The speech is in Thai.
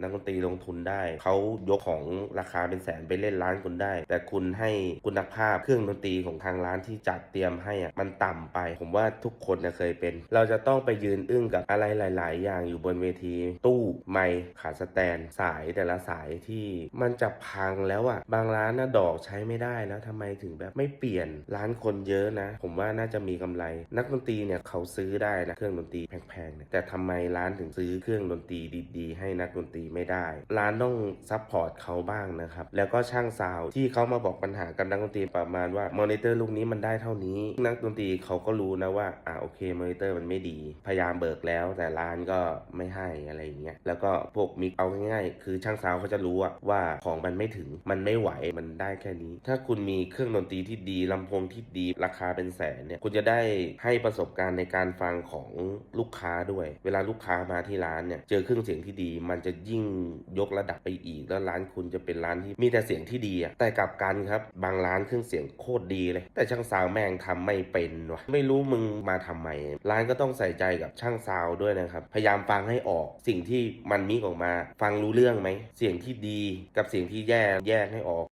นักดนตรีลงทุนได้เขายกของราคาเป็นแสนไปเล่นร้านคุณได้ แต่คุณให้คุณภาพเครื่องดนตรีของทางร้านที่จัดเตรียมให้อะมันต่ำไป ผมว่าทุกคนนะเคยเป็น เราจะต้องไปยืนอึ้งกับอะไรหลาย ๆ อย่างอยู่บนเวที ตู้ไมค์ขาสแตนสายแต่ละสายที่มันจะพังแล้วอะบางร้านนะดอกใช้ไม่ได้แล้วทำไมถึงแบบไม่เปลี่ยนร้านคนเยอะนะ ผมว่าน่าจะมีกำไร นักดนตรีเนี่ยเขาซื้อได้นะเครื่องดนตรีแพงๆเนี่ยแต่ทำไมร้านถึงซื้อเครื่องดนตรีดี ๆ ให้นักดนตรีไม่ได้ ร้านต้องซัพพอร์ตเขาบ้างนะครับ แล้วก็ช่างซาวที่เขามาบอกปัญหากับนักดนตรีประมาณว่ามอนิเตอร์ลูกนี้มันได้เท่านี้ นักดนตรีเขาก็รู้นะว่าอ่าโอเคมอนิเตอร์มันไม่ดี พยายามเบิกแล้ว แต่ร้านก็ไม่ให้อะไรอย่างเงี้ยแล้วก็พวกมิกเอาง่ายๆ คือช่างซาวเขาจะรู้อะว่าของมันไม่ถึงมันไม่ไหวมันได้แค่นี้ ถ้าคุณมีเครื่องดนตรีที่ดีลำโพงที่ดีราคาเป็นแสนเนี่ยคุณจะได้ให้ประสบการณ์ในการฟังของลูกค้าด้วย เวลาลูกค้ามาที่ร้านเนี่ยเจอเครื่องเสียงที่ดีมันจะยิ่งยกระดับไปอีก แล้วร้านคุณจะเป็นร้านที่มีแต่เสียงที่ดีอะแต่กลับกันครับ บางร้านเครื่องเสียงโคตรดีเลย แต่ช่างซาวแม่งทำไม่เป็นวะไม่รู้มึงมาทำไม ร้านก็ต้องใส่ใจกับช่างซาวด้วยนะครับ พยายามฟังให้ออกสิ่งที่มันมีออกมา ฟังรู้เรื่องไหม เสียงที่ดีกับเสียงที่แย่แยกให้ออก